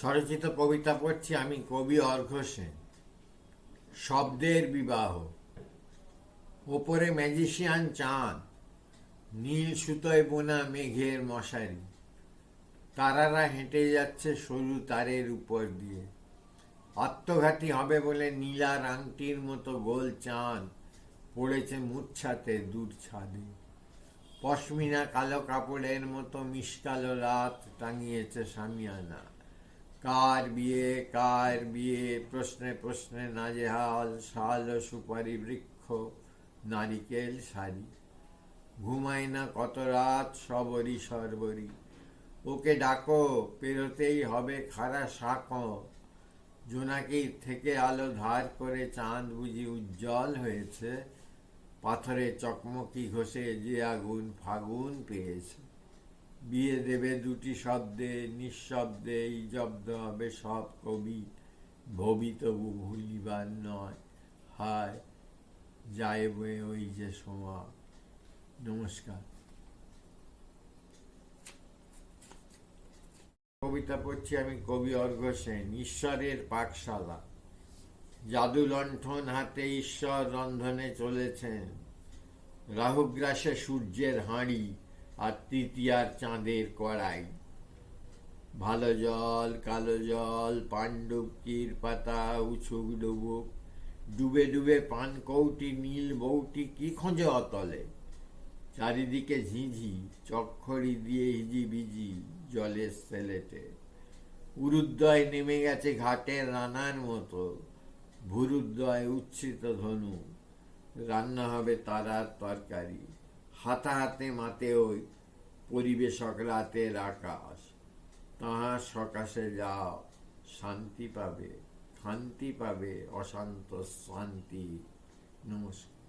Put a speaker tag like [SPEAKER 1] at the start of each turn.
[SPEAKER 1] স্বরচিত কবিতা পড়ছি আমি কবি অর্ঘ সেন। শব্দের বিবাহ। ওপরে ম্যাজিশিয়ান চাঁদ। নীল সুতোয় বোনা মেঘের মশারি। তারারা হেঁটে যাচ্ছে সরু তারের উপর দিয়ে। আত্মঘাতী হবে বলে নীলার আংটির মতো গোল চাঁদ পড়েছে মূর্ছাতে দূর ছাদে। পশমিনা কালো কাপড়ের মতো মিসকালো রাত টাঙিয়েছে সামিয়ানা। কার বিয়ে কার বিয়ে? প্রশ্নে প্রশ্নে নাজেহাল, শাল, সুপারি, বৃক্ষ, নারিকেল সারি ঘুমায় না কত রাত? সবরি সর্বরি। ওকে ডাকো, পেরোতেই হবে খারা শাক জোনাকির থেকে আলো ধার করে চাঁদ বুঝি উজ্জ্বল হয়েছে। পাথরে চকমকি ঘষে যে আগুন ফাগুন পেয়েছে। বিয়ে দেবে দুটি শব্দে, নিঃশব্দে এই জব্দ হবে সব কবি। ভবি তবু ভুলিবার নয়, হায়, যায় বয়ে ওই যে সময়। নমস্কার। কবিতা পড়ছি আমি কবি অর্ঘ সেন, ঈশ্বরের পাকশালা। জাদু লণ্ঠন হাতে ঈশ্বর রন্ধনে চলেছেন। রাহুগ্রাসে সূর্যের হাঁড়ি আর তৃতীয়ার চাঁদের কড়াই। ভালো জল, কালো জল পাণ্ডবকির পাতা উছুক, ডুবুক। ডুবে ডুবে পান কৌটি, নীল বৌটি, কি খোঁজে অতলে? চারিদিকে ঝিঝি চক্ষরি দিয়ে হিজি বিজি জলের সেলেটে। উরুদ্দয় নেমে গেছে ঘাটের রানার মতো। ভুরুদ্দয় উচ্ছিত ধনু। রান্না হবে তারার তরকারি। হাতাহাতে মাতে ওই পরিবেশক রাতের আকাশ তাহার সকাশে যাও, শান্তি পাবে শান্তি পাবে, অশান্ত শান্তি। নমস্কার।